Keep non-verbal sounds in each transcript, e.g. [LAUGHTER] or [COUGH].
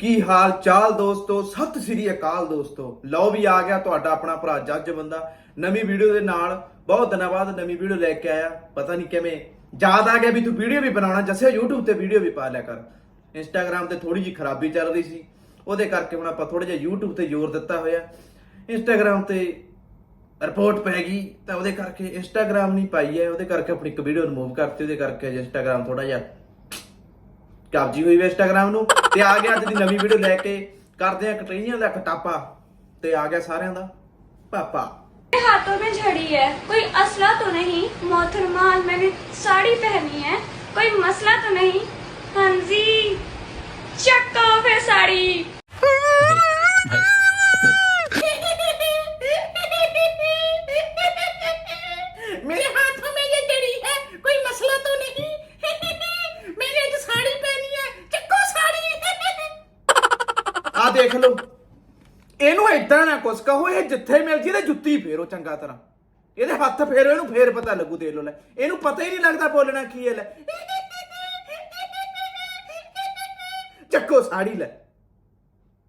ਕੀ ਹਾਲ ਚਾਲ ਦੋਸਤੋ? ਸਤਿ ਸ੍ਰੀ ਅਕਾਲ ਦੋਸਤੋ। ਲਓ ਵੀ ਆ ਗਿਆ ਤੁਹਾਡਾ ਆਪਣਾ ਭਰਾ ਜੱਜ ਬੰਦਾ। ਨਵੀਂ ਵੀਡੀਓ ਦੇ ਨਾਲ ਬਹੁਤ ਦਿਨਾਂ ਬਾਅਦ ਨਵੀਂ ਵੀਡੀਓ ਲੈ ਕੇ ਆਇਆ। ਪਤਾ ਨਹੀਂ ਕਿਵੇਂ ਯਾਦ ਆ ਗਿਆ ਵੀ ਤੂੰ ਵੀਡੀਓ ਵੀ ਬਣਾਉਣਾ, ਜੱਸੇ YouTube ਤੇ ਵੀਡੀਓ ਵੀ ਪਾ ਲਿਆ ਕਰ। Instagram ਤੇ ਥੋੜੀ ਜੀ ਖਰਾਬੀ ਚੱਲ ਰਹੀ ਸੀ। ਉਹਦੇ ਕਰਕੇ ਹੁਣ ਆਪਾਂ ਥੋੜਾ ਜਿਹਾ YouTube ਤੇ ਜ਼ੋਰ ਦਿੱਤਾ ਹੋਇਆ। Instagram ਤੇ ਰਿਪੋਰਟ ਪੈ ਗਈ, ਤਾਂ ਉਹਦੇ ਕਰਕੇ Instagram ਨਹੀਂ ਪਾਈ ਹੈ। ਉਹਦੇ ਕਰਕੇ ਆਪਣੀ ਇੱਕ ਵੀਡੀਓ ਰਿਮੂਵ ਕਰਤੀ, ਉਹਦੇ ਕਰਕੇ ਅੱਜ Instagram ਥੋੜਾ ਜਿਹਾ ਕਬਜੀ ਹੋਈ ਵੇ ਇੰਸਟਾਗ੍ਰਾਮ ਨੂੰ। ਤੇ ਆ ਗਿਆ ਅੱਜ ਦੀ ਨਵੀਂ ਵੀਡੀਓ ਲੈ ਕੇ ਕਰਦੇ ਆ ਕਟਰੀਆਂ ਦਾ ਕਟਾਪਾ ਤੇ ਆ ਗਿਆ ਸਾਰਿਆਂ ਦਾ ਪਾਪਾ मेरे हाथों में झड़ी है कोई असला तो नहीं मोहतरमाल मैंने साड़ी पहनी है कोई मसला तो नहीं हाँ जी ਇਹ ਜੀ ਤੇ ਜੁੱਤੀ ਫੇਰੋ ਚੰਗਾ ਤਰ੍ਹਾਂ। ਇਹਦੇ ਹੱਥ ਫੇਰੋ, ਇਹਨੂੰ ਫੇਰ ਪਤਾ ਲੱਗੂ ਦੇ ਲਓ ਲੈ। ਇਹਨੂੰ ਪਤਾ ਹੀ ਨਹੀਂ ਲੱਗਦਾ ਬੋਲਣਾ ਕੀ ਹੈ ਲੈ। ਚੱਕੋ ਸਾੜੀ ਲੈ।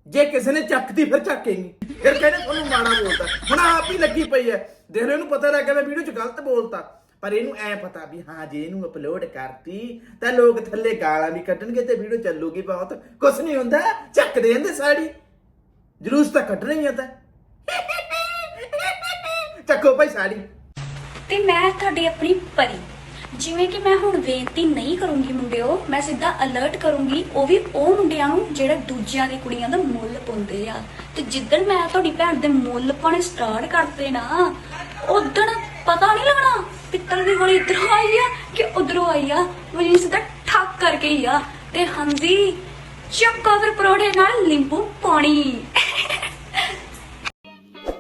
ਜੇ ਕਿਸੇ ਨੇ ਚੱਕਦੀ, ਫਿਰ ਚੱਕੇਗੀ। ਫਿਰ ਕਹਿੰਦੇ ਤੁਹਾਨੂੰ ਮਾੜਾ ਬੋਲਦਾ ਹੁਣ ਆਪ ਹੀ ਲੱਗੀ ਪਈ ਹੈ। ਦੇਖ ਲਓ, ਇਹਨੂੰ ਪਤਾ ਲੱਗ ਗਿਆ ਮੈਂ ਵੀਡੀਓ 'ਚ ਗਲਤ ਬੋਲਤਾ। ਪਰ ਇਹਨੂੰ ਐ ਪਤਾ ਵੀ ਹਾਂ, ਜੇ ਇਹਨੂੰ ਅਪਲੋਡ ਕਰਤੀ, ਤਾਂ ਲੋਕ ਥੱਲੇ ਗਾਲਾਂ ਵੀ ਕੱਢਣਗੇ ਤੇ ਵੀਡੀਓ ਚੱਲੂਗੀ ਬਹੁਤ। ਕੁਛ ਨਹੀਂ ਹੁੰਦਾ। ਚੱਕ ਦੇ ਜਾਂਦੇ ਸਾੜੀ। ਜਲੂਸ ਤਾਂ ਕੱਢਣਾ ਹੀ ਆ ਤਾਂ। ਚੱਕੋ ਭਾਈ ਸਾੜੀ ਤੇ ਮੈਂ ਤੁਹਾਡੀ ਆਪਣੀ ਪਰੀ। ਜਿਵੇਂ ਕਿ ਮੈਂ ਹੁਣ ਬੇਨਤੀ ਨਹੀਂ ਕਰੂੰਗੀ ਮੁੰਡਿਓ ਮੈਂ ਸਿੱਧਾ ਅਲਰਟ ਕਰੂੰਗੀ ਉਹ ਵੀ ਉਹ ਮੁੰਡਿਆਂ ਨੂੰ ਜਿਹੜਾ ਦੂਜਿਆਂ ਦੀ ਕੁੜੀਆਂ ਦਾ ਮੁੱਲ ਪਾਉਂਦੇ ਆ। ਤੇ ਜਿੱਦਣ ਮੈਂ ਤੁਹਾਡੀ ਭੈਣ ਦੇ ਮੁੱਲ ਪਾਣੇ ਸਟਾਰਟ ਕਰਦੇ ਨਾ ਉਦੋਂ ਪਤਾ ਨਹੀਂ ਲੱਗਣਾ ਪਿੱਤਲ ਦੀ ਗੋਲੀ ਇਧਰੋਂ ਆਈ ਆ ਕਿ ਉਧਰੋਂ ਆਈ ਆ। ਮੈਨੂੰ ਸਿੱਧਾ ਠੱਕ ਕਰਕੇ ਹੀ ਆ। ਤੇ ਹਾਂਜੀ ਚੱਕੋ ਫਿਰ ਪਰੋਠੇ ਨਾਲ ਨਿੰਬੂ ਪਾਣੀ।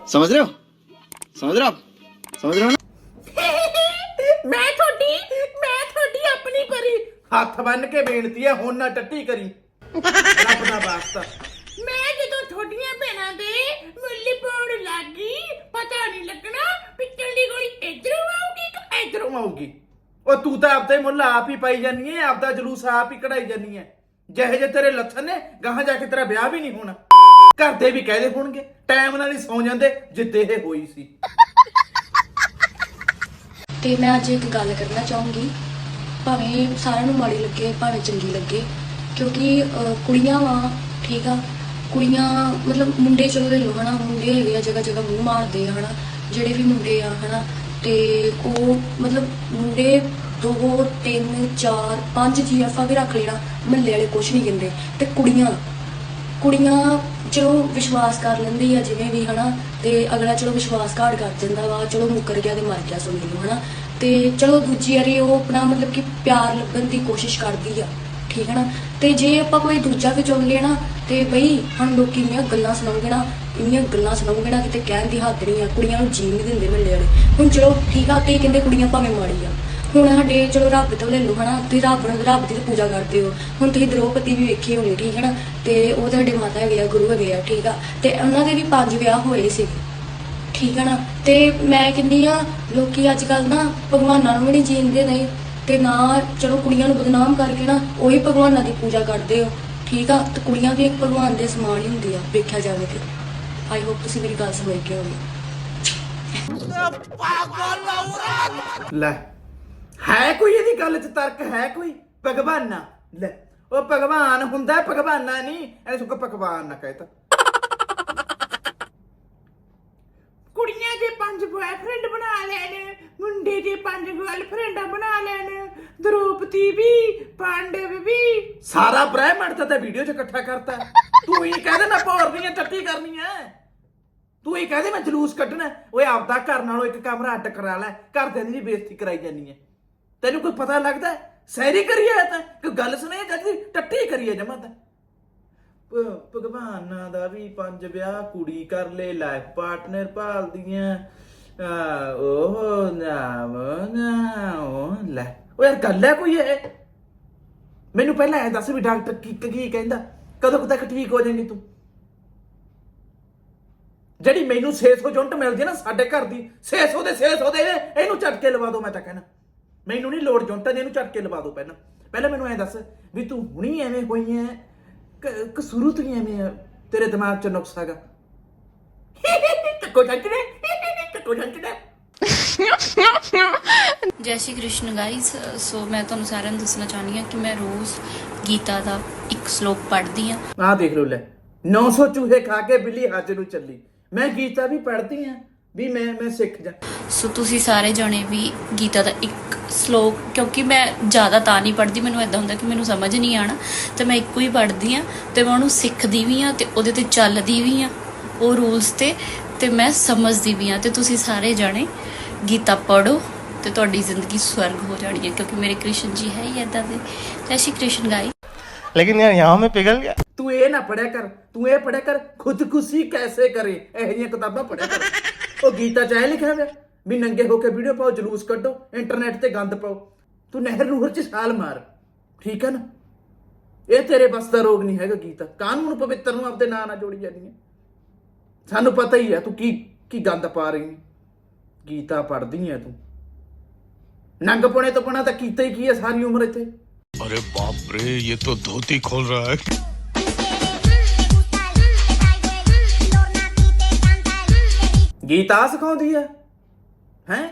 ਸਮਝ ਰਹੇ ਹੋ? समझ रहे हो आप समझ रहे हो ना मैं थोड़ी मैं थोड़ी अपनी परी ਹੱਥ ਬੰਨ ਕੇ ਬੇਨਤੀ ਹੈ ਹੁਣ ਨਾ ਟੱਟੀ ਕਰੀ ਰੱਬ ਦਾ ਵਾਸਤਾ ਮੈਂ ਜਦੋਂ ਥੋੜੀਆਂ ਭੈਣਾਂ ਦੇ ਮੁੱਲੀ ਪਾਉਣ ਲੱਗੀ ਪਤਾ ਨਹੀਂ ਲੱਗਣਾ ਪਿੱਤਲ ਦੀ ਗੋਲੀ ਇਧਰੋਂ ਆਊਗੀ ਕਿ ਇਧਰੋਂ ਆਊਗੀ ਉਹ ਤੂੰ ਤਾਂ ਆਪਦੇ ਮੁੱਲ ਆਪ ਹੀ ਪਾਈ ਜਾਨੀ ਹੈ ਆਪਦਾ ਜਲੂਸ ਆਪ ਹੀ ਕਢਾਈ ਜਾਨੀ ਹੈ ਜਿਹੇ ਜੇ ਤੇਰੇ ਲੱਛਣ ਨੇ ਗਾਹਾਂ ਜਾ ਕੇ ਤੇਰਾ ਵਿਆਹ ਵੀ ਨਹੀਂ ਹੋਣਾ ਘਰ ਦੇ ਵੀ ਕਹਦੇ ਹੋਣਗੇ ਟਾਈਮ ਨਾਲ ਹੀ ਸੌ ਜਾਂਦੇ ਜਿੱਦੇ ਇਹ ਹੋਈ ਸੀ। ਤੇ ਮੈਂ ਅੱਜ ਇੱਕ ਗੱਲ ਕਰਨਾ ਚਾਹੂੰਗੀ। ਭਾਵੇਂ ਸਾਰਿਆਂ ਨੂੰ ਮਾੜੀ ਲੱਗੇ ਭਾਵੇਂ ਚੰਗੀ ਲੱਗੇ ਕਿਉਂਕਿ ਅਹ, ਕੁੜੀਆਂ ਵਾ ਠੀਕ ਆ? ਕੁੜੀਆਂ ਮਤਲਬ ਮੁੰਡੇ ਚਲੋ ਦੇ ਲੋ ਹਨਾ? ਮੁੰਡੇ ਹੈਗੇ ਆ ਜਗ੍ਹਾ ਜਗ੍ਹਾ ਮੂੰਹ ਮਾਰਦੇ ਆ ਹਨਾ? ਜਿਹੜੇ ਵੀ ਮੁੰਡੇ ਆ ਹਨਾ? ਤੇ ਉਹ ਮਤਲਬ ਮੁੰਡੇ ਦੋ ਤਿੰਨ ਚਾਰ ਪੰਜ ਜੀਐਫਆ ਵੀ ਰੱਖ ਲੈਣਾ ਮਹੱਲੇ ਵਾਲੇ ਕੁਛ ਨਹੀਂ ਕਹਿੰਦੇ। ਤੇ ਕੁੜੀਆਂ ਕੁੜੀਆਂ ਚਲੋ ਵਿਸ਼ਵਾਸ ਕਰ ਲੈਂਦੀ ਆ ਜਿਵੇਂ ਵੀ, ਹਨਾ? ਤੇ ਅਗਲਾ ਚਲੋ ਵਿਸ਼ਵਾਸ ਘਾਟ ਕਰ ਜਾਂਦਾ ਵਾ, ਚਲੋ ਮੁੱਕਰ ਗਿਆ ਤੇ ਮਰ ਗਿਆ ਸਮਝ ਲਓ ਹਨਾ? ਤੇ ਚਲੋ ਦੂਜੀ ਵਾਰੀ ਉਹ ਆਪਣਾ ਮਤਲਬ ਕਿ ਪਿਆਰ ਲੱਭਣ ਦੀ ਕੋਸ਼ਿਸ਼ ਕਰਦੀ ਆ, ਠੀਕ ਹੈ ਨਾ? ਤੇ ਜੇ ਆਪਾਂ ਕੋਈ ਦੂਜਾ ਵੀ ਚੁਣ ਲਿਆ ਨਾ, ਤੇ ਬਈ ਹੁਣ ਲੋਕੀ ਇੰਨੀਆਂ ਗੱਲਾਂ ਸੁਣਾਉਂਦੇ ਨਾ, ਇੰਨੀਆਂ ਗੱਲਾਂ ਸੁਣਾਉਂਗੇ ਨਾ, ਕਿਤੇ ਕਹਿਣ ਦੀ ਹੱਦ ਨਹੀਂ ਆ, ਕੁੜੀਆਂ ਨੂੰ ਜੀਣ ਨਹੀਂ ਦਿੰਦੇ ਮੱਲੇ ਵਾਲੇ। ਹੁਣ ਚਲੋ ਠੀਕ ਆ ਤੇ ਕਹਿੰਦੇ ਕੁੜੀਆਂ ਭਾਵੇਂ ਮਾੜੀ ਆ। ਹੁਣ ਸਾਡੇ ਚਲੋ ਰੱਬ ਤੋਂ ਲੈ ਲਓ ਹਨਾ ਤੁਸੀਂ ਰੱਬ ਨੂੰ ਰੱਬ ਦੀ ਤਾਂ ਪੂਜਾ ਕਰਦੇ ਹੋ। ਹੁਣ ਤੁਸੀਂ ਦ੍ਰੋਪਦੀ ਵੀ ਵੇਖੀ ਹੋਣੀ ਠੀਕ ਹੈ ਨਾ ਤੇ ਉਹ ਤੁਹਾਡੇ ਮਾਤਾ ਹੈਗੇ ਆ ਗੁਰੂ ਹੈਗੇ ਆ ਠੀਕ ਆ। ਤੇ ਉਹਨਾਂ ਦੇ ਵੀ ਪੰਜ ਵਿਆਹ ਹੋਏ ਸੀ ਠੀਕ ਹੈ ਨਾ? ਤੇ ਮੈਂ ਕਹਿੰਦੀ ਆ ਲੋਕੀ ਅੱਜ ਕੱਲ ਨਾ ਭਗਵਾਨਾਂ ਨੂੰ ਵੀ ਨਹੀਂ ਜੀਂਦੇ ਨਹੀਂ ਤੇ ਨਾ ਚਲੋ ਕੁੜੀਆਂ ਨੂੰ ਬਦਨਾਮ ਕਰਕੇ ਨਾ ਉਹੀ ਭਗਵਾਨਾਂ ਦੀ ਪੂਜਾ ਕਰਦੇ ਹੋ। ਠੀਕ ਆ? ਤੇ ਕੁੜੀਆਂ ਵੀ ਇੱਕ ਭਗਵਾਨ ਦੇ ਸਮਾਨ ਹੀ ਹੁੰਦੀ ਆ ਵੇਖਿਆ ਜਾਵੇ ਤੇ। ਆਈ ਹੋਪ ਤੁਸੀਂ ਮੇਰੀ ਗੱਲ ਸਮਝ ਗਏ ਹੋਗੇ ਲੈ। ਹੈ ਕੋਈ ਇਹਦੀ ਗੱਲ 'ਚ ਤਰਕ? ਹੈ ਕੋਈ? ਭਗਵਾਨਾ? ਲੈ, ਉਹ ਭਗਵਾਨ ਹੁੰਦਾ, ਭਗਵਾਨਾ ਨਹੀਂ। ਇਹਨੇ ਸੁੱਕ ਭਗਵਾਨ ਨਾ ਕਹਿਤਾ ਕੁੜੀਆਂ ਦੇ ਪੰਜ ਬॉयਫ੍ਰੈਂਡ ਬਣਾ ਲੈਣ, ਮੁੰਡੇ ਦੇ ਪੰਜ ਗਰਲਫ੍ਰੈਂਡਾਂ ਬਣਾ ਲੈਣ, ਦ੍ਰੋਪਦੀ ਵੀ, ਪਾਂਡਵ ਵੀ। ਸਾਰਾ ਬ੍ਰਹਿਮੰਡ ਤਾਂ ਤੇ ਵੀਡੀਓ 'ਚ ਇਕੱਠਾ ਕਰਤਾ। ਤੂੰ ਹੀ ਕਹਦੇ ਮੈਂ ਪੌੜਦੀਆਂ ਟੱਟੀ ਕਰਨੀ ਐ ਤੂੰ ਹੀ ਕਹਦੇ ਮੈਂ ਜਲੂਸ ਕੱਢਣਾ। ਓਏ ਆਪਦਾ ਘਰ ਨਾਲੋਂ ਇੱਕ ਕਮਰਾ ਅੱਡ ਕਰਾ ਲੈ। ਘਰਦਿਆਂ ਦੀ ਵੀ ਬੇਇੱਜ਼ਤੀ ਕਰਾਈ ਜਾਨੀ ਐ। ਤੈਨੂੰ ਕੋਈ ਪਤਾ ਲੱਗਦਾ ਹੈ? ਸੈਰੀ ਕਰੀਏ ਤਾਂ? ਕੋਈ ਗੱਲ ਸੁਣੇ ਜੱਦੀ ਟੱਟੀ ਕਰੀਏ ਜਮਾ ਤਾਂ। ਭ- ਭਗਵਾਨਾਂ ਦਾ ਵੀ ਪੰਜ ਵਿਆਹ ਕੁੜੀ ਕਰ ਲੈ ਲਾਈਫ ਪਾਰਟਨਰ ਭਾਲਦੀਆਂ। ਆ, ਉਹ ਨਾਮ ਨਾ ਉਹ ਲੈ। ਉਹ ਯਾਰ ਗੱਲ ਹੈ ਕੋਈ ਇਹ? ਮੈਨੂੰ ਪਹਿਲਾਂ ਇਹ ਦੱਸ ਵੀ ਡਾਕਟਰ ਕੀ ਕੀ ਕਹਿੰਦਾ? ਕਦੋਂ ਕੁ ਤੱਕ ਠੀਕ ਹੋ ਜਾਏਂਗੀ ਤੂੰ? ਜਿਹੜੀ ਮੈਨੂੰ 600 ਯੂਨਿਟ ਮਿਲਦੀ ਹੈ ਨਾ ਸਾਡੇ ਘਰ ਦੀ 600 ਦੇ 600 ਦੇ ਇਹਨੂੰ ਝਟਕੇ ਲਵਾ ਦੋ ਮੈਂ ਤਾਂ ਕਹਿਣਾ। ਮੈਨੂੰ ਨਹੀਂ ਲੋੜ ਯੂਨਿਟਾਂ ਦੀ ਇਹਨੂੰ ਝਟਕੇ ਲਵਾ ਦਿਓ ਪਹਿਲਾਂ। ਪਹਿਲਾਂ ਮੈਨੂੰ ਐ ਦੱਸ ਵੀ ਤੂੰ ਹੁਣੀ ਐਵੇਂ ਹੋਈ ਐ ਕ- ਕ ਸ਼ੁਰੂ ਤੋਂ ਹੀ ਐਵੇਂ ਆ, ਤੇਰੇ ਦਿਮਾਗ 'ਚ ਨੁਕਸ ਹੈਗਾ। [LAUGHS] ਜੈ ਸ਼੍ਰੀ ਕ੍ਰਿਸ਼ਨ ਗਾਇਸ ਸੋ ਮੈਂ ਤੁਹਾਨੂੰ ਸਾਰਿਆਂ ਨੂੰ ਦੱਸਣਾ ਚਾਹੁੰਦੀ ਹਾਂ ਕਿ ਮੈਂ ਰੋਜ਼ ਗੀਤਾ ਦਾ ਇੱਕ ਸ਼ਲੋਕ ਪੜ੍ਹਦੀ ਹਾਂ। ਆਹ ਦੇਖ ਲਓ ਲੈ 900 ਚੂਹੇ ਖਾ ਕੇ ਬਿੱਲੀ ਹੱਜ ਨੂੰ ਚੱਲੀ। ਮੈਂ ਗੀਤਾ ਵੀ ਪੜ੍ਹਦੀ ਆ ਵੀ ਮੈਂ ਮੈਂ ਸਿੱਖ ਜਾ ਸੋ ਤੁਸੀਂ ਸਾਰੇ ਜਣੇ ਵੀ ਗੀਤਾ ਦਾ ਇੱਕ ਸ਼ਲੋਕ ਕਿਉਂਕਿ ਮੈਂ ਜ਼ਿਆਦਾ ਤਾਂ ਨਹੀਂ ਪੜ੍ਹਦੀ ਮੈਨੂੰ ਇਦਾਂ ਹੁੰਦਾ ਕਿ ਮੈਨੂੰ ਸਮਝ ਨਹੀਂ ਆਣਾ ਤੇ ਮੈਂ ਇੱਕੋ ਹੀ ਪੜ੍ਹਦੀ ਆ ਤੇ ਮੈਂ ਉਹਨੂੰ ਸਿੱਖਦੀ ਵੀ ਆ ਤੇ ਉਹਦੇ ਤੇ ਚੱਲਦੀ ਵੀ ਆ ਉਹ ਰੂਲਸ ਤੇ ਤੇ ਮੈਂ ਸਮਝਦੀ ਵੀ ਆ ਤੇ ਤੁਸੀਂ ਸਾਰੇ ਜਣੇ ਗੀਤਾ ਪੜੋ ਤੇ ਤੁਹਾਡੀ ਜ਼ਿੰਦਗੀ ਸਵਰਗ ਹੋ ਜਾਣੀ ਹੈ ਕਿਉਂਕਿ ਮੇਰੇ ਕ੍ਰਿਸ਼ਨ ਜੀ ਹੈ ਹੀ ਇਦਾਂ ਦੇ ਜੈ ਸ਼੍ਰੀ ਕ੍ਰਿਸ਼ਨ ਗਾਈ लेकिन यार यहाँ में पिघल गया ਤੂੰ ਇਹ ਨਾ ਪੜਿਆ ਕਰ ਤੂੰ ਇਹ ਪੜਿਆ ਕਰ ਖੁਦਕੁਸ਼ੀ ਕੈਸੇ ਕਰੇ ਇਹ ਜਿਹੀਆਂ ਕਿਤਾਬਾਂ ਪੜਿਆ ਕਰ ਉਹ ਗੀਤਾ ਚ ਐ ਲਿਖਿਆ ਹੋਇਆ, ਵੀ ਨੰਗੇ ਹੋ ਕੇ ਵੀਡੀਓ ਪਾਓ, ਜਲੂਸ ਕੱਢੋ ਇੰਟਰਨੈਟ ਤੇ ਗੰਦ ਪਾਓ। ਤੂੰ ਨਹਿਰ ਨੂਰ ਚ ਛਾਲ ਮਾਰ। ਠੀਕ ਹੈ ਨਾ? ਇਹ ਤੇਰੇ ਬਸ ਦਾ ਰੋਗ ਨਹੀਂ ਹੈਗਾ ਗੀਤਾ। ਕਾਨੂੰਨ ਪਵਿੱਤਰ ਨੂੰ ਆਪਦੇ ਨਾਂ ਨਾਲ ਜੋੜੀ ਜਾਂਦੀ ਹੈ। ਸਾਨੂੰ ਪਤਾ ਹੀ ਹੈ, ਤੂੰ ਕੀ ਕੀ ਗੰਦ ਪਾ ਰਹੀ ਹੈ। ਗੀਤਾ ਪੜਦੀ ਹੈ ਤੂੰ। ਨੰਗ ਪੁਣੇ ਤੋਂ ਪਣਾ ਤਾਂ ਕੀਤਾ ਹੀ ਕੀ ਹੈ ਸਾਰੀ ਉਮਰ ਇੱਥੇ? ਅਰੇ ਬਾਪ ਰੇ, ਇਹ ਤਾਂ ਧੋਤੀ ਖੋਲ ਰਹਾ ਹੈ। ਗੀਤਾ ਸਿਖਾਉਂਦੀ ਹੈ ਹੈ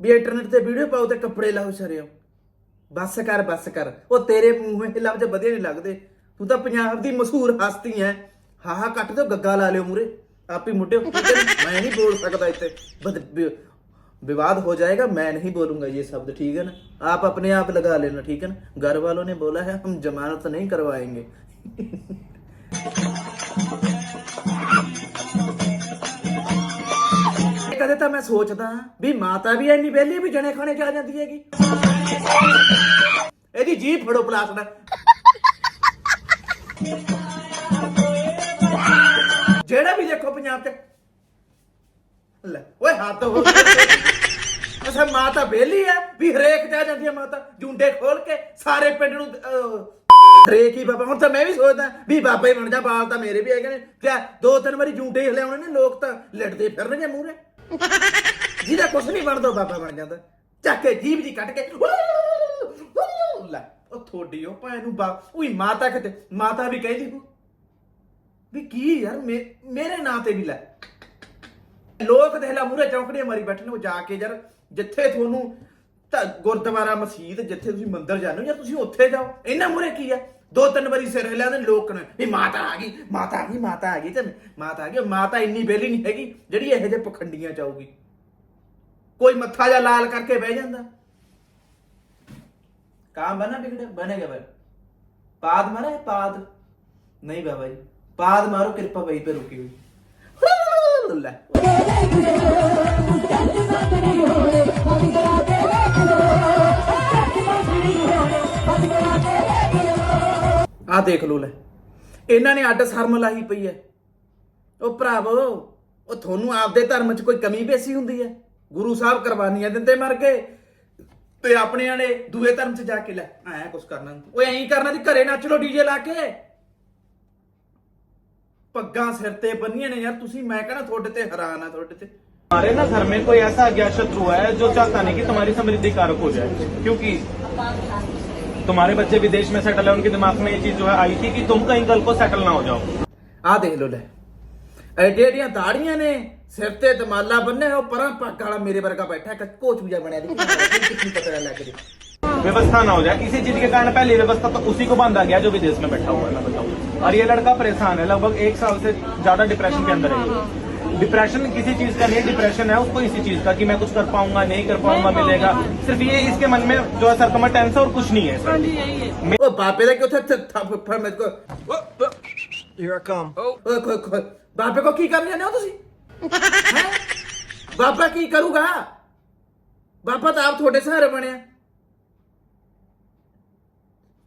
ਵੀ ਇੰਟਰਨੈਟ ਤੇ ਵੀਡੀਓ ਪਾਓ ਤੇ ਕੱਪੜੇ ਲਾਓ ਸਰਿਓ ਬੱਸ ਕਰ ਬੱਸ ਕਰ ਉਹ ਤੇਰੇ ਮੂੰਹ ਵਿੱਚ ਲਫ਼ਜ਼ ਵਧੀਆ ਨਹੀਂ ਲੱਗਦੇ ਤੂੰ ਤਾਂ ਪੰਜਾਬ ਦੀ ਮਸ਼ਹੂਰ ਹਸਤੀ ਹੈ ਹਾ ਹਾ ਕੱਟ ਦਿਓ ਗੱਗਾ ਲਾ ਲਿਓ ਮੂਰੇ ਆਪੀ ਮੁੱਢਿਓ ਠੀਕ ਹੈ ਨਾ? ਮੈਂ ਨਹੀਂ ਬੋਲ ਸਕਦਾ ਇੱਥੇ ਬਦ- ਵਿ- विवाद हो जाएगा मैं नहीं बोलूंगा ये शब्द ठीक है ना आप अपने आप लगा लेना ठीक है ना घर वालों ने बोला है हम जमानत नहीं करवाएंगे ਕਦੇ ਤਾਂ ਮੈਂ ਸੋਚਦਾ ਵੀ ਮਾਤਾ ਵੀ ਇੰਨੀ ਵਿਹਲੀ ਵੀ ਜਣੇ ਖਾਣੇ ਜਾ ਜਾਂਦੀ ਹੈਗੀ। ਇਹਦੀ ਜੀਭ ਫੜੋ ਪਲਾਸਟਾ ਜਿਹੜਾ ਵੀ ਦੇਖੋ ਪੰਜਾਬ ਚ ਲੈ ਓਏ ਹੱਥ ਹੋ ਅਸਾਂ ਮਾਤਾ ਵਿਹਲੀ ਆ ਵੀ ਹਰੇਕ ਜਾ ਜਾਂਦੀ ਆ ਮਾਤਾ। ਜੁੰਡੇ ਖੋਲ ਕੇ ਸਾਰੇ ਪਿੰਡ ਨੂੰ ਅਹ, ਹਰੇਕ ਹੀ ਬਾਬਾ। ਹੁਣ ਤਾਂ ਮੈਂ ਵੀ ਸੋਚਦਾ ਵੀ ਬਾਬਾ ਹੀ ਬਣ ਜਾ ਬਾਲ ਤਾਂ ਮੇਰੇ ਵੀ ਹੈਗੇ ਨੇ। ਤੇ ਦੋ ਤਿੰਨ ਵਾਰੀ ਜੁੰਡੇ ਹੀ ਹਲਿਆਉਣੇ ਨੇ ਲੋਕ ਤਾਂ ਲੜਦੇ ਫਿਰਨਗੇ ਮੂਹਰੇ। ਜਿਹਦਾ ਕੁਛ ਨਹੀਂ ਬਣਦਾ ਉਹ ਬਾਬਾ ਬਣ ਜਾਂਦਾ। ਚੱਕ ਕੇ ਜੀਭ ਜੀ ਕੱਟ ਕੇ ਲੈ, ਉਹ ਥੋੜੀ ਉਹ ਭਾਂ ਨੂੰ ਬਾ, ਉਹੀ ਮਾਤਾ ਕਿਤੇ, ਮਾਤਾ ਵੀ ਕਹਿੰਦੀ ਹੂ ਵੀ ਕੀ ਯਾਰ, ਮੇ- ਮੇਰੇ ਨਾਂ ਤੇ ਵੀ ਲੈ। ਲੋਕ ਦੇਖ ਲਾ ਮੂਰੇ ਚੌਂਕੜੀਆਂ ਮਾਰੀ ਬੈਠੇ ਨੇ, ਉਹ ਜਾ ਕੇ ਯਾਰ, ਜਿੱਥੇ ਤੁਹਾਨੂੰ ਤਾਂ ਗੁਰਦੁਆਰਾ ਮਸਜਿਦ, ਜਿੱਥੇ ਤੁਸੀਂ ਮੰਦਿਰ ਜਾਂਦੇ ਹੋ, ਜਾਂ ਤੁਸੀਂ ਉੱਥੇ ਜਾਓ ਇਹਨਾਂ ਮੂਰੇ ਕੀ ਆ? ਦੋ ਤਿੰਨ ਵਾਰੀ ਸਿਰ ਹਿਲਿਆ ਦੇ ਲੋਕ ਨੇ ਵੀ ਮਾਤਾ ਆ ਗਈ ਮਾਤਾ ਆ ਗਈ ਮਾਤਾ ਆ ਗਈ ਤੇ ਮਾਤਾ ਆ ਗਈ ਮਾਤਾ ਇੰਨੀ ਬੇਲੀ ਨਹੀਂ ਹੈਗੀ ਜਿਹੜੀ ਇਹੋ ਜਿਹੇ ਪਖੰਡੀਆਂ ਚਾਊਗੀ ਕੋਈ ਮੱਥਾ ਜਾਂ ਲਾਲ ਕਰਕੇ ਬਹਿ ਜਾਂਦਾ काम बना बिगड़े बनेगा भाई पाद मारा है पाद नहीं बाबा जी पाद मारो कृपा वहीं पे रुकी हुई ਆ ਦੇਖ ਲੋ ਲੈ ਇਹਨਾਂ ਨੇ ਅੱਡ ਸ਼ਰਮ ਲਾਈ ਪਈ ਐ ਉਹ ਭਰਾਵੋ ਉਹ ਤੁਹਾਨੂੰ ਆਪਦੇ ਧਰਮ 'ਚ ਕੋਈ ਕਮੀ ਬੇਸੀ ਹੁੰਦੀ ਐ ਗੁਰੂ ਸਾਹਿਬ ਕੁਰਬਾਨੀਆਂ ਦਿੰਦੇ ਮਰ ਗਏ ਤੇ ਆਪਣੇ ਵਾਲੇ ਦੂਏ ਧਰਮ 'ਚ ਜਾ ਕੇ ਲੈ ਐ ਕੁਛ ਕਰਨਾ ਓਏ ਐਂ ਕਰਨਾ ਦੀ ਘਰੇ ਨੱਚ ਲੋ ਡੀਜੇ ਲਾ ਕੇ ਪੱਗਾਂ ਸਿਰ ਤੇ ਬੰਨੀਆਂ ਨੇ ਯਾਰ ਤੁਸੀਂ ਮੈਂ ਕਹਿੰਦਾ ਤੁਹਾਡੇ ਤੇ ਹੈਰਾਨ ਆ ਤੁਹਾਡੇ ਤੇ हमारे ना घर में कोई ऐसा अज्ञात शत्रु है जो चाहता नहीं कि तुम्हारी समृद्धि कारक हो जाए क्योंकि तुम्हारे बच्चे विदेश में सेटल है उनके दिमाग में ये चीज जो है आई थी कि तुम कहीं कल को सेटल ना हो जाओ ਆਹ ਦੇਖ ਲੋ ਲੈ ਐਡੇ ਐਡੀਆਂ ਦਾੜੀਆਂ ਨੇ ਸਿਰ ਤੇ ਦਮਾਲਾ ਬੰਨੇ ਉਹ ਪਰਾਂ ਪੱਗ ਵਾਲਾ ਮੇਰੇ ਵਰਗਾ ਬੈਠਾ ਇੱਕ ਕੋਚੂ ਜਿਹਾ ਬਣਿਆ ਦੇਖੀ ਕਿੰਨੀ ਪਤਾ ਲੱਗ ਰਹੀ व्यवस्था ना हो जाए किसी चीज के कारण पहली व्यवस्था तो उसी को बांधा गया जो विदेश में बैठा हुआ है मैं बताऊं और ये लड़का परेशान है लगभग एक साल से ज्यादा डिप्रेशन के अंदर है ये। डिप्रेशन किसी चीज का नहीं डिप्रेशन है उसको इसी चीज का कि मैं कुछ कर पाऊंगा नहीं कर पाऊंगा मिलेगा सिर्फ ये इसके मन में जो है सरकमटेंस है और कुछ नहीं है सर ਉਹ ਬਾਬੇ ਦਾ ਕਿ ਉੱਥੇ ਥੱਪ ਫੜ ਮੇਰੇ ਕੋ Here I come. ਓਏ ਕੋਈ ਕੋਈ ਬਾਬੇ ਕੋ ਕੀ ਕਰ ਜਾਂਦੇ ਹੋ ਤੁਸੀਂ ਹੈਂ? ਬਾਬਾ ਕੀ ਕਰੂਗਾ ਬਾਬਾ ਤਾਂ ਆਪ ਤੁਹਾਡੇ ਸਹਾਰੇ ਬਣਿਆ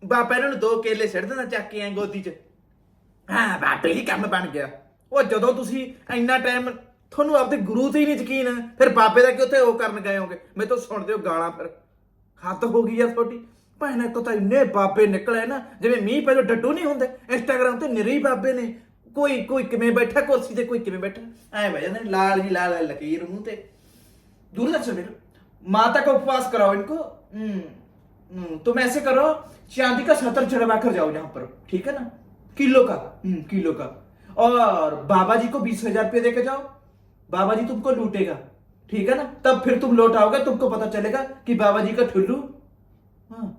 ਬਾਬਾ ਇਹਨਾਂ ਨੂੰ ਦੋ ਕੇਲੇ ਸਿੱਟ ਦਿੰਦਾ ਚੱਕ ਕੇ ਐਂ ਗੋਦੀ 'ਚ ਹਾਂ ਬਾਬੇ ਹੀ ਕੰਮ ਬਣ ਗਿਆ ਉਹ ਜਦੋਂ ਤੁਸੀਂ ਇੰਨਾ ਟਾਈਮ ਤੁਹਾਨੂੰ ਆਪਦੇ ਗੁਰੂ ਤੇ ਹੀ ਨਹੀਂ ਯਕੀਨ ਫਿਰ ਬਾਬੇ ਦਾ ਕਿ ਉੱਥੇ ਉਹ ਕਰਨ ਗਏ ਹੋਗੇ ਮੈਂ ਤਾਂ ਸੁਣਦੇ ਹੋ ਗਾਲਾਂ ਫਿਰ ਹੱਦ ਹੋ ਗਈ ਆ ਤੁਹਾਡੀ ਭੈਣਾ ਕੋ ਤਾਂ ਇੰਨੇ ਬਾਬੇ ਨਿਕਲੇ ਨਾ ਜਿਵੇਂ ਮੀਂਹ ਪਹਿਲਾਂ ਡੱਡੂ ਨਹੀਂ ਹੁੰਦੇ ਇੰਸਟਾਗ੍ਰਾਮ ਤੇ ਨਿਰੀ ਬਾਬੇ ਨੇ ਕੋਈ ਕੋਈ ਕਿਵੇਂ ਬੈਠਾ ਕੁਰਸੀ ਤੇ ਕੋਈ ਕਿਵੇਂ ਬੈਠਾ ਐ ਬਹਿ ਜਾਂਦੇ ਨੇ, ਲਾਲ ਜੀ ਲਾਲ ਲਾਲ ਲਕੀਰ ਮੂੰਹ ਤੇ दूरदर्शन में माता का उपवास कराओ इनको हम्म, हम्म, तुम ऐसे करो चांदी का सतर चढ़वा कर जाओ जहां पर ठीक है ना किलो का हम्म, किलो का और बाबा जी को बीस हज़ार रुपये देकर जाओ। बाबा जी तुमको लूटेगा। ठीक है ना? तब फिर तुम लौट आओगे, तुमको पता चलेगा कि बाबा जी का ठुल्लू। हाँ।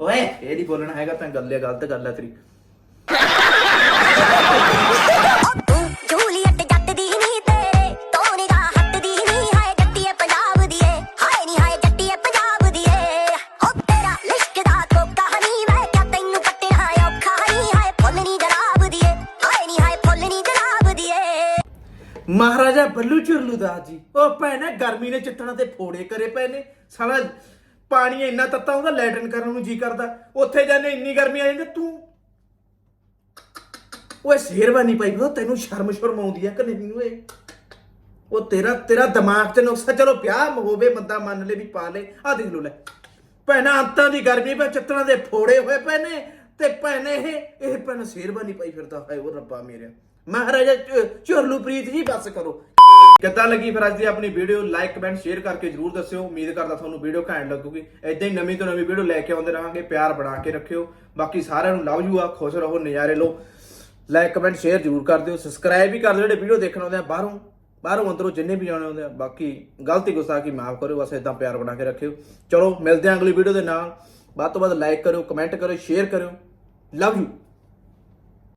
ओए, ये नहीं बोलना है गल्ले, गलत गल्ला तेरी। ਮਹਾਰਾਜਾ ਬੱਲੂ ਚੁਰਲੂ ਦਾ ਜੀ, ਉਹ ਭੈਣੇ ਗਰਮੀ ਨੇ ਚਿੱਤਣਾ ਤੇ ਫੋੜੇ ਕਰੇ ਪਏ ਨੇ। ਸਾਲਾ ਪਾਣੀ ਇੰਨਾ ਤੱਤਾ ਹੁੰਦਾ, ਲੈਟਰਨ ਕਰਨ ਨੂੰ ਜੀ ਕਰਦਾ। ਉੱਥੇ ਜਾਂਦੇ ਇੰਨੀ ਗਰਮੀ ਆ ਜਾਂਦੀ, ਤੂੰ ਓਏ ਸ਼ੇਰਵਾਨੀ ਪਾਈ ਉਹ ਤੈਨੂੰ ਸ਼ਰਮ ਸ਼ਰਮ ਆਉਂਦੀ ਆ ਕਿ ਨਹੀਂ ਓਏ? ਉਹ ਤੇਰਾ ਤੇਰਾ ਦਿਮਾਗ 'ਚ ਨੁਕਸਾ, ਚਲੋ ਵਿਆਹ ਹੋਵੇ, ਬੰਦਾ ਮੰਨ ਲੇ ਵੀ ਪਾ ਲੇ। ਆ ਦੇਖ ਲੋ ਲੈ। ਭੈਣਾ, ਅੰਤਾਂ ਦੀ ਗਰਮੀ ਪੈ ਚਿੱਤਣਾ ਦੇ ਫੋੜੇ ਹੋਏ ਪਏ ਨੇ। ਤੇ ਭੈਣੇ ਇਹ ਇਹ ਭੈਣ ਸ਼ੇਰਵਾਨੀ ਪਾਈ ਫਿਰਦਾ ਹੈ ਉਹ ਰੱਬਾ ਮੇਰੇ ਮਹਾਰਾਜਾ ਚ- ਝੁਰਲੂ ਪ੍ਰੀਤ ਜੀ, ਬਸ ਕਰੋ। ਕਿੱਦਾਂ ਲੱਗੀ ਫਿਰ ਅੱਜ ਦੀ ਆਪਣੀ ਵੀਡੀਓ? ਲਾਈਕ ਕਮੈਂਟ ਸ਼ੇਅਰ ਕਰਕੇ ਜਰੂਰ ਦੱਸਿਓ। ਉਮੀਦ ਕਰਦਾ ਤੁਹਾਨੂੰ ਵੀਡੀਓ ਘੈਂਟ ਲੱਗੂਗੀ। ਐਦਾਂ ਹੀ ਨਵੀਂ ਤੋਂ ਨਵੀਂ ਵੀਡੀਓ ਲੈ ਕੇ ਆਉਂਦੇ ਰਹਾਂਗੇ, ਪਿਆਰ ਬਣਾ ਕੇ ਰੱਖਿਓ। ਬਾਕੀ ਸਾਰਿਆਂ ਨੂੰ ਲਵ ਯੂ ਆ, ਖੁਸ਼ ਰਹੋ, ਨਜ਼ਾਰੇ ਲਓ। ਲਾਈਕ ਕਮੈਂਟ ਸ਼ੇਅਰ ਜਰੂਰ ਕਰ ਦਿਓ। ਸਬਸਕ੍ਰਾਈਬ ਵੀ ਕਰ ਦਿਓ। ਜਿਹੜੇ ਵੀਡੀਓ ਦੇਖਣ ਆਉਂਦੇ ਆ, ਬਾਹਰੋਂ ਬਾਹਰੋਂ ਅੰਦਰੋਂ ਜਿੰਨੇ ਵੀ ਆਉਣੇ ਹੁੰਦੇ ਆ, ਬਾਕੀ ਗਲਤੀ ਗੁਸਤਾਖੀ ਮਾਫ ਕਰਿਓ। ਬਸ ਇਦਾਂ ਪਿਆਰ ਬਣਾ ਕੇ ਰੱਖਿਓ। ਚਲੋ, ਮਿਲਦੇ ਹਾਂ ਅਗਲੀ ਵੀਡੀਓ ਦੇ ਨਾਲ। ਵੱਧ ਤੋਂ ਵੱਧ ਲਾਈਕ ਕਰਿਓ ਕਮੈਂਟ ਕਰਿਓ ਸ਼ੇਅਰ ਕਰਿਓ। Love you